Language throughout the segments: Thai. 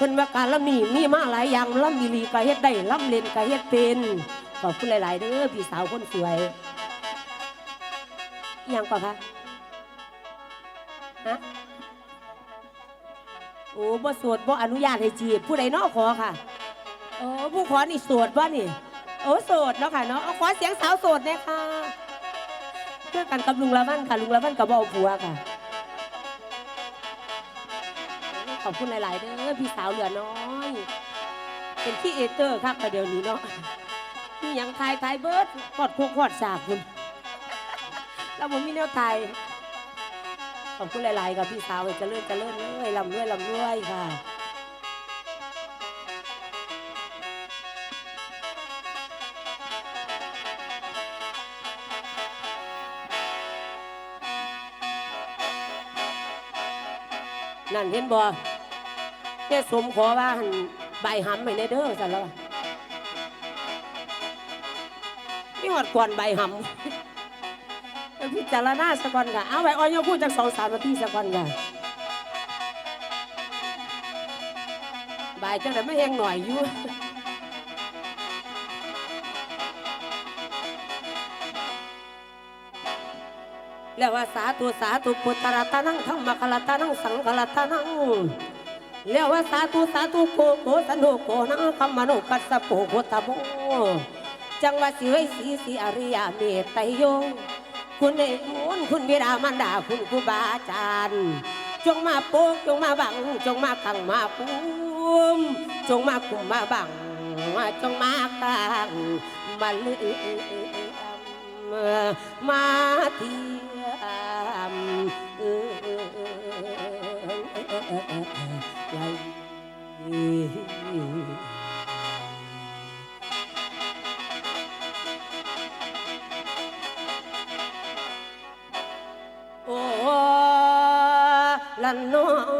พิ่นว่าการลำนี่มีมาหลายอย่างลำมีลีก็เฮ็ดได้ลำเล่นก็เฮ็ดเป็นขอบคุณหลาย ๆเด้อพี่สาวคนสวยยังก่อนคะฮะโอ้บ่สวดบ่อนุญาตให้จีบผู้ใดเนอขอค่ะโอ้ผู้ขอนี่สวดบ่นี่โอ้โสดเนาะค่ะเนาะเอาขอเสียงสาวโสดเนี่ยค่ะเพื่อกันกับลุงละวันค่ะลุงละวันกับเบาผัวค่ะ ขอบคุณหลาย ๆเด้อพี่สาวเหลือน้อย เป็นที่เอเตอร์ครับประเดี๋ยวนี้เนาะนี่ยังทายทายเบิร์ดกอดโคกกอดสาคุณเราผมมีแนวไทยขอบคุณหลาย ๆ กับพี่สาวจะเลื่อนจะเลื่อนเลยลำด้วยลำด้วยค่ะนั่นเห็นบ่ แค่สมขอว่าหันใบหำไปในเด้อสันแล้วว่ะนี่หอดก่อนใบหำไปพิจารณาสักก่อนค่ะเอาใบอ้อยยพูดจากสองสามนาทีสักก่อนค่ะใบจังแต่ไม่แห้งหน่อยอยู่ แล้วว่าสาธุสาธุพุทธรัตนังธรรมคลตานังสังคลตานัง แล้วว่าสาธุสาธุโกโกสนุโกนังคำมโนกัสสะโปโกตโมจังว่าสิไว้สีสีอริยเมตไตโยคุณเอกคุณคุณบิดามารดาคุณครูบาอาจารย์จงมาโปกจงมาบัง จงมาขังมาปุ้มจงมาคุมมาบังจงมากังมาลืมมาเทียม เออ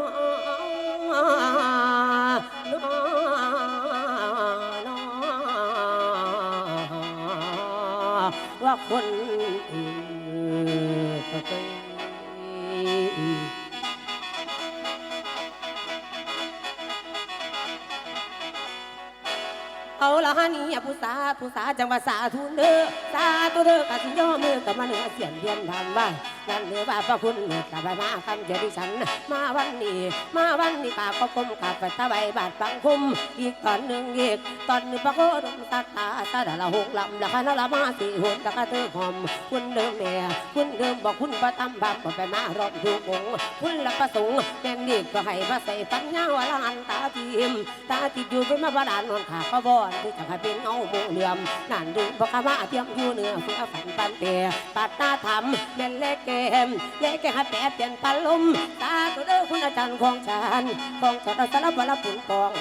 เอาละฮะนี่ผู้สาผู้สาจังหวัดสาธุเด้อสาธุเด้อกะสิย่อมือกับมาเหนือเสียงเดียนทำว่า นั่นเด้อว่าพระคุณเมตตาบมาคำเจดิฉัน มาวันนี้ มาวันนี้กาก็กลมกาไปตะไบาทบังคุม อีกตอนหนึ่งอีกตอนหนึ่งพระโคดมตาตาตาดาละหกลำละคันละมาสี่หนละกะเธอหอม คุณเดิมแม่คุณเดิมบอกคุณประตำบับไปมารอบถูกองคุณละประสงค์แม่นดีก็ให้พระใส่ปัญญาว่าละอันตาทีมตาติดอยู่เป็นมาบาดาลนอนขาก็บ่อนที่จะให้เป็นเอาโมเหลื่อมนั่นดึงบอกคำว่าเทียมอยู่เหนือเพื่อฝันปันเตะปัดตาทำแม่นเล็กเกมเล็กแกให้แปรเปลี่ยนปันลมตาตัวเด้อคุณอาจารย์ของฉันของฉันสารพัดปุ่นกอง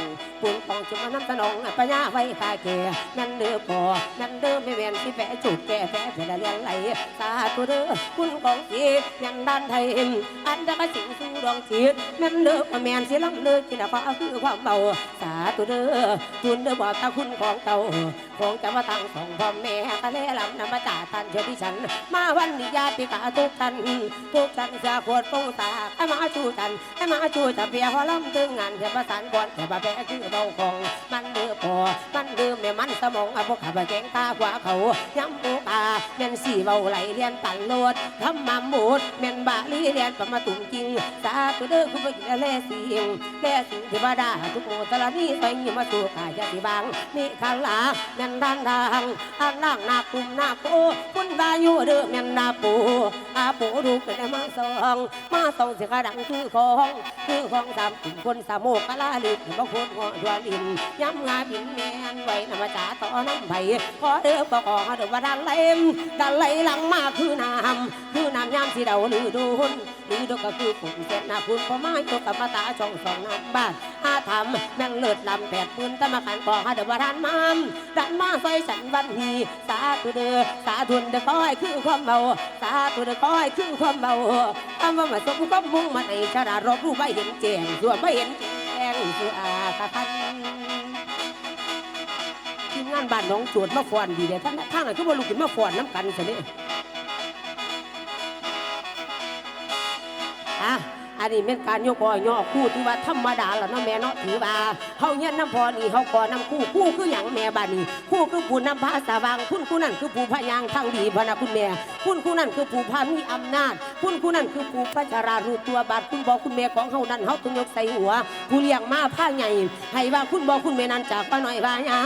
ปุ่นกองจุมาน้ำตะนองปัญญาไว้ตาแก่แม่นเด้อพอแม่นเด้อไม่แม่นที่แปะจุดแก่แปะเพื่อเลี้ยงไหลตาตัวเด้อคุณของจียันด้านไทยอันดาสิงสู่ดวงจิตแม่นเด้อแม่นสิลำเด้อกินฟ้าคือความเบาสาตัวเด้อคุณเด้อบอกตาคุณของเก่าของจะมาตั้งสองพ่อแม่ทะเลลำนำมาจ่าทันเชื่อที่ฉัน มาวันนี้ญาติกาทุกท่านทุกท่านจะขวดปงตาให้มาชูจันให้มาชูจะเพียพอลำตึงงานเทประสานก่อนแต่บาแพ้คือเบาของมันเดือพอมันดือแม่ยมันสมองอะพวกขับแกงตาขวาเขาย้ำปูตาแม่นสี่เบาไหลเรียนตันโลดทำมาหมูดแม่นบาลีเรียนประมาตุ่มจริงสาธุเด้อคุณไปกินแล่สิงแล่สิงเทวดาทุกโมตระนี้ใส่ยมาสู่กายสิบางนี่ขันลาแม่นด้านทางอันล่างนาคุมนาโกคุณบาอยู่เด้อแม่นนาปูอาปูดูกันได้มาสองมาสองเสียงดังคือของคือของสามกลุ่มคนสามโมกกะลาลิบบางคนหัวดวนอินย้ำงาบินแมนไว้นำมาจ่าต่อน้ำไผ่ขอเดือบอกอเด้อว่าดันเล่มดันไหลหลังมาคือน้ำคือน้ำย้ำสีเดาหรือดูหุ่น รือดก็คือฝุ่นเสร็จนาคุณพอมาอยู่กับมาตาช่องสองน้ำบ้านอาทำแม่งเลิศลำแปดปืนตะมาขันก่อเดวาดันมามดันมาใส่ฉันวันนีสาธุเด้อสาธุนเด้อคอยคือความเมาสาธุเด้อคอยคือความเมาคำว่ามาสมความมุ่งมันในชรารบรู้ไม่เห็นแจ้งส่วนไม่เห็นแจ้งส่วนอาคันทีมงานบ้านน้องโจวดมาฟอนดีเด้ท่านท่านน่ะคือว่าลูกขึ้นมาฟอนน้ำกันสินี่อ่ อันนี้เป็นการยกอ่อย่อคู่ที่ว่าธรรมดาแล้วเนาะแม่เนาะถือว่าเฮาเฮียนน้ำพอนี่เฮาก่อน้ำคู่คู่คือหยังแม่บ้านนี้คู่คือผู้นำพาสว่างคุณคู่นั่นคือผู้พยางทางดีพนะคุณแม่คุณคู่นั่นคือผู้พามีอำนาจ คุณคู่นั่นคือผู้พัชรารู้ตัวบาดคุณบอกคุณแม่ของเฮานั้นเฮาต้องยกใส่หัว ผู้เลี้ยงมาผ้าใหญ่ให้ว่าคุณบอกคุณแม่นั้นจากป้าน้อยว่าใหญ่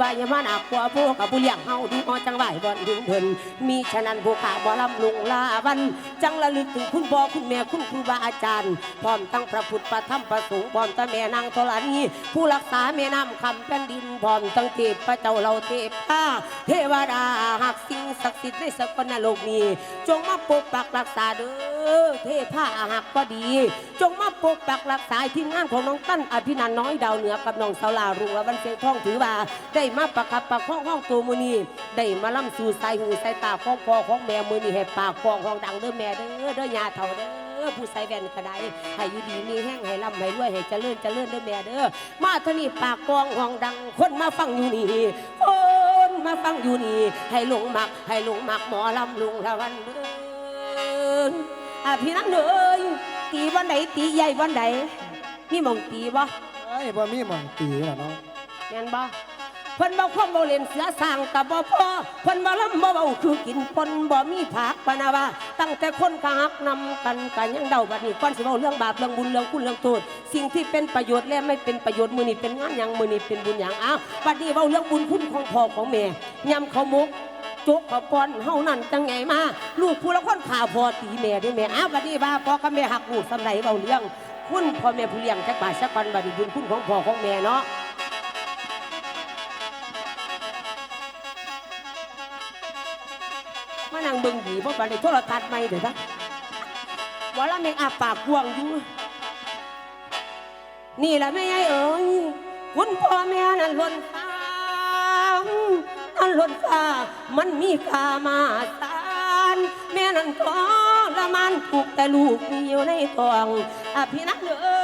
ว่าอย่ามาหนักกว่าพวกกับผู้เลี้ยงเฮาดูออจังไหวบ่อนถึงเพิ่นมีฉะนั้นผู้ขาบ่ลำลุงลาวัน จังระลึกถึงคุณพ่อคุณแม่คุณครูบาอาจารย์พร้อมตั้งพระพุทธพระธรรมพระสงฆ์พร้อมตั้งแม่นางธรณีผู้รักษาแม่น้ำคำแผ่นดินพร้อมตั้งเทพพระเจ้าเราเทพ้าเทวดาหักสิ่งศักดิ์สิทธิ์ในสกลนโลกนี้ จงมาปกปักรักษาเด้อเทพาหักก็ดี จงมาปกปักรักษาทีมงานของน้องตั้นอภินันน้อยดาวเหนือกับน้องสาวลารุงและวันเสียงทองถือว่าได้มาประคับประคองห้องตัวมือนี้ได้มาล่ำสู่สายหูสายตาของพ่อของแม่มือนี้ให้ปากฟองของดังเด้อแม่เด้อเด้อยาเท่าเด้อ ผู้ใส่แว่นกระไดให้อยู่ดีมีแห้งให้ร่ำให้รวยให้เจริญเจริญเด้อแม่เด้อมาเท่านี้ปากฟองของดัง คนมาฟังอยู่นี่คนมาฟังอยู่นี่ให้หลงมักให้หลงมักหมอลำลุงละวันเด้ออะพี่นักเด้อตีวันไหนตีใหญ่วันไหนนี่หมองตีบ่เอ้ยบ่มีหม่องตีล่ะเนาะแม่นบ่ เพิ่นบ่ควบบ่เล่นเสือสร้างกับบ่พอเพิ่นบ่ลำบ่เว้าคือกินปนบ่มีผักปะนะว่า ตั้งแต่คนกหักนำกันกันยังเดาบัดนี้ก่อนสิเว้าเรื่องบาปเรื่องบุญเรื่องคุณเรื่องโทษสิ่งที่เป็นประโยชน์และไม่เป็นประโยชน์มื้อนี้เป็นงานหยังมื้อนี้เป็นบุญหยังอ้าวบัดนี้เว้าเรื่องบุญคุณของพ่อของแม่ยำข้าวหมกจกข้าปอนเฮานั่นจังไงมา ลูกผู้ละคนข่าวพอตีแม่ด้วยแม่อ้าวบัดนี้ว่าพ่อกับแม่หักลูกสำไรเว้าเรื่องคุณพ่อแม่ผู้เลี้ยงจักบาทสักวันบัดนี้บุญคุณของพ่อของแม่เนาะ มานั่งเบิ่งดีเพราะบัดนี้โทรทัศน์ใหม่เด้อจ้ะว่าละแม่งอาปากกวางอยู่ นี่แหละแม่ยายเอ๋ยคุณพ่อแม่นั่นล้นฟ้านั่นล้นฟ้ามันมีค่ามาสานแม่นั่นทรมานถูกแต่ลูกมีอยู่ในท้องอะพี่นักเอ๋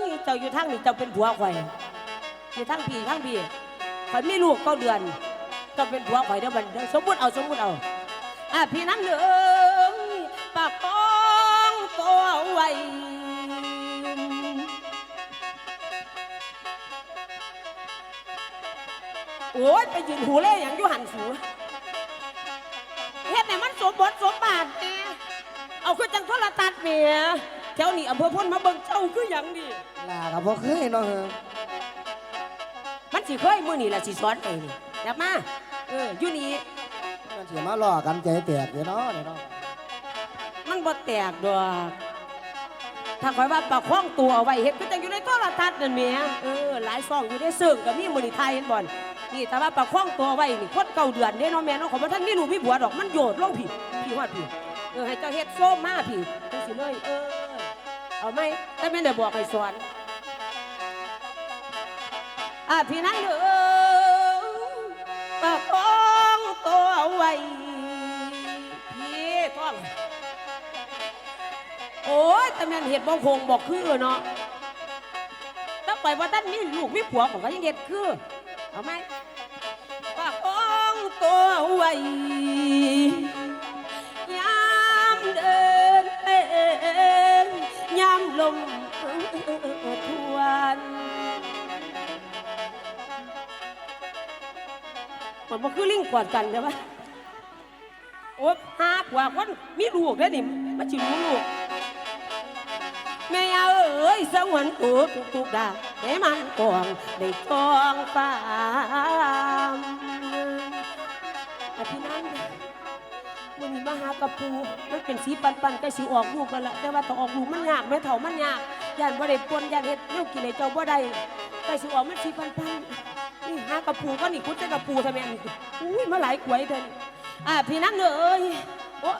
ยเจ้าอยู่ทางนี่เจ้าเป็นผัวข่อยอยู่ทางพี่ทางพี่ข่อยมีลูกเก้าเดือนเจ้าเป็นผัวข่อยเด้อบัดเด้อสมมุติเอาสมมุติเอา พี่น้ำเหลืองปากป้องตัวไว้โอ้ยไปยืนหูเล่อย่างอยุหันสูเฮ็ดไหนมันสมบทสมบาทแหม่เอาขึ้นจังโทรทัศน์เมียแถวนี้อำเภอพ้นมาเบิ่งเจ้าคือหยังดิลาก็บ่เคยเนาะเออมันสิเคยมื้อนี่ล่ะสิสอนไปนี่อยากมาเอออยู่นี่ มันสิมาหลอกันใจแตกอยู่เนาะนี่เนาะมันบ่แตกดอกถ้าคอยว่าประคองตัวเอาไว้เฮ็ดก็จังอยู่ในโทรทัศน์นั่นแหม่เออหลายซองอยู่ในเสิ่งก็มีมือไทยเห็นบ่นนี่แต่ว่าประคองตัวไว้นี่คนเก่าเดือนเด้เนาะแม่เนาะของบ่ทันมีลูกมีผัวดอกมันโยดลงพี่พี่ฮอดพี่เออให้เจ้าเฮ็ดโซ่มาพี่จังสิเลยเออเอาไหมแต่แม่ได้บอกให้สอนอะพี่นั้นเด้อประคอง ตัวไว้พี่ท้องโอ้ยแต่แม่นเห็ดบ่คงบอกคือเนาะถ้าไปว่าท่านมีลูกมีผัวผมก็ยังเห็ดคือ เอาไหมปากป้องตัวไว้ยามเดินเต้นยามลมทวนมันบ่คือลิงกอดกันเด้อวะ อ้หากว่าคนมีลูกเด้นี่มันสิรู้ลูกแม่เอ้ยสวรรค์กูทุกทุกดาให้มันกองในทองฟ้าแต่พี่นั้นมันมีมาหากระปูมันเป็นสีปันปันใกล้สีออกลูกแล้วละแต่ว่าต้อออกลูกมันยากแม่เถ่ามันยากยานบ่ได้ปนยานเฮ็ดแนวกินให้เจ้าบ่ได้ใกล้สีออกมันสีปันปันนี่หากระปูก็นี่คุณจะกระปูทำไมนี่อุ้ยมาหลายกวยเดิน อะพี่นั้นเอ้ยโอ้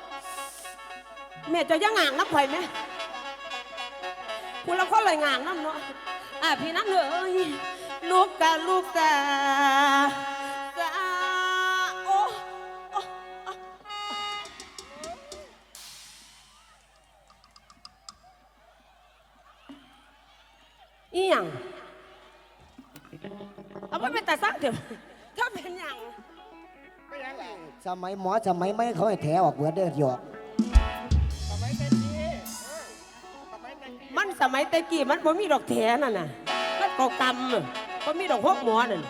แม่เจะยังห่างนับไผ่ไหมคุณละคนเลยงานน้ำเนาะอะพี่น้ำเลยลูกกะลูกกะกะโอ้โอ้โอ้อีหยังเอาไม่เป็นตาซักเดี๋ยวถ้าเป็นหยัง สมัยหมอสมัยไม่เขาให้แถออกเบิดเด้อหยอกสมัยต็มทีเออสมัยมันสมัยต่กี้มันบ่มีดอกแถนั่นน่ะมันก็กำอะบ่มีดอกพวกหมอนั่น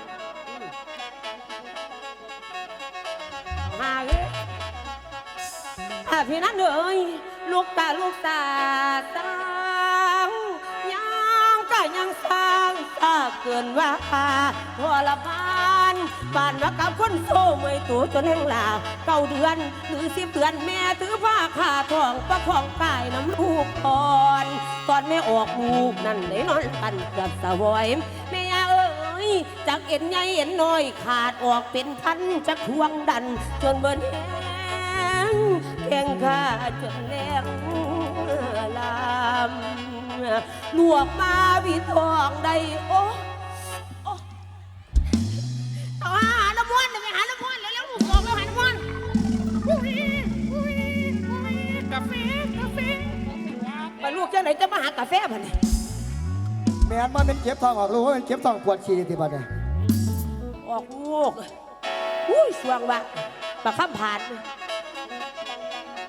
หาเอ้ยอาพี่นั้นเอ้ยลูกตาลูกตาสร้ายังก็ยังสร้างถ้าเกินว่าพอละบาน บานว่ากับคนโซ่ไม่ตัวจนแห้งลาเก้าเดือนหรือสิบเดือนแม่ถือผ้าขาทองประคองกายน้ำลูกก่อนตอนแม่ออกลูกนั่นได้นอนกันกับสวอยแม่เอ้ยจากเอ็นใหญ่เอ็นน้อยขาดออกเป็นพันจากทวงดัน จนเบิดแห้งแข่งขาจนแรงลำลวกมาวิทองได้โอ้ ไปลูกเจ้าไหนจะมาหากาแฟบ่เนี่ยแม่นมันเป็นเจ็บท้องออกรู้ว่าเป็นเจ็บท้องปวดฉี่ที่บ้านเนี่ยออกลูกอุ้ยสวงว่ะปากข้ามผ่าน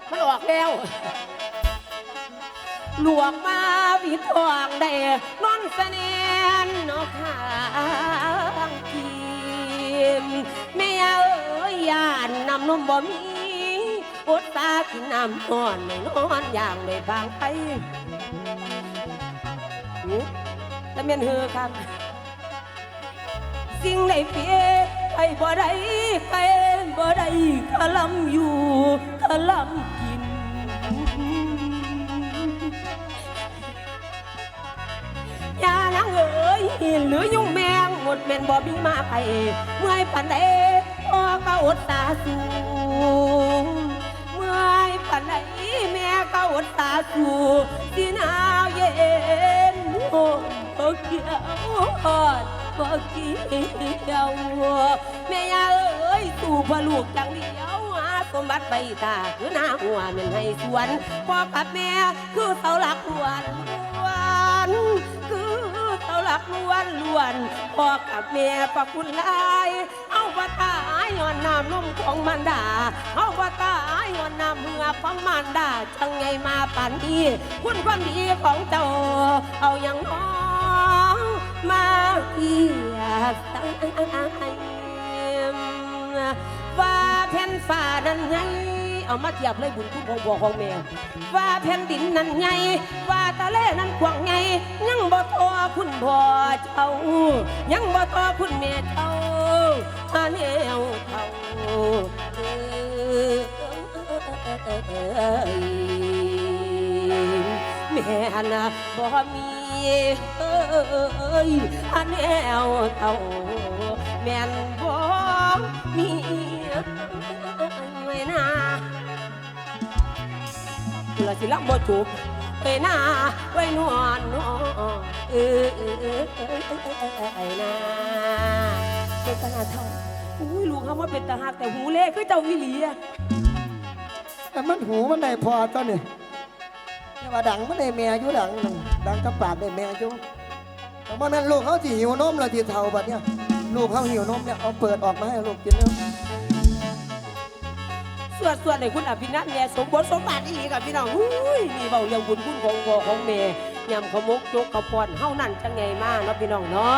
มันออกแล้วหลวงมาวิทองได้นอนเสนนนกข้างทีมแม่เอ้ยยานนำนมบ่มี อดตากินน้ำนอนไม่นอนอย่างไม่บางไปหูแต่เมียนเฮือครับ สิ่งใดเพียไปบ่ได้ไปบ่ได้ขะลำอยู่ขะลำกินอย่านังเอ้ยหรือยุ่งแมงหมดเป็นบ่มีมาไปเมื่อยปันใดพ่อก็อดตาสูง ปันใดแม่ก็อดตาสู่สิหนาวเย็นโอ้บ่เกี่ยวอดบ่เกี่ยวแม่ยาเอ้ยสู่พ่อลูกจังเดียวหาสมบัติใบตาคือหน้าหัวแม่นให้สวนพ่อกับแม่คือเสาหลักล้วนล้วนคือเสาหลักล้วนล้วนพ่อกับแม่ประคุณหลายเอาว่ตา ย้อนน้ำนมของมันดาเอาว่าตายย้อนน้ำเหือของมันดาจังไงมาป่านนี้คุณความดีของเจ้า เอาอย่างน้องมาเทียบตั้งว่าแผ่นฟ้านั้นไงเอามาเทียบเลยบุญคุณของพ่อของแม่ว่าแผ่นดินนั้นไงว่าทะเลนั้นกว้างไงยังบ่ทอคุณพ่อเจ้ายังบ่ทอคุณแม่เจ้า อาแนวเท่าเอ้ยแม่น่ะบ่มีเอ้ยอาแนวเท่าแม่นบ่มีเอ้ยนะละสิลักบ่จูบไปหน้าไว้นวลนอเออเออเออเออเออไอ้นา เป็นตาหาเท่าอุ้ยลูกคำว่าเป็นตาหักแต่หูเล่คือเจ้าวิลีอะแต่มันหูมันได้พอตอนนี้แต่ว่าดังมันได้แม่อยู่ดังนั่นดังกับปากได้แม่อยู่แต่ว่าแม่นลูกเขาที่หิวนมแล้วที่เท่าบัดเนี่ยลูกเขาหิวนมเนี่ยเอาเปิดออกมาให้ลูกกินแล้วสวดสวดในคุณอภินันท์เนี่ยสมบทสมบัติอีหลีกับพี่น้องอุ้ยนี่เบาเรื่องบุญคุณของพ่อของแม่ยำขมกจกขาวปอนเฮานั่นจังไงมาเนาะพี่น้องเนาะ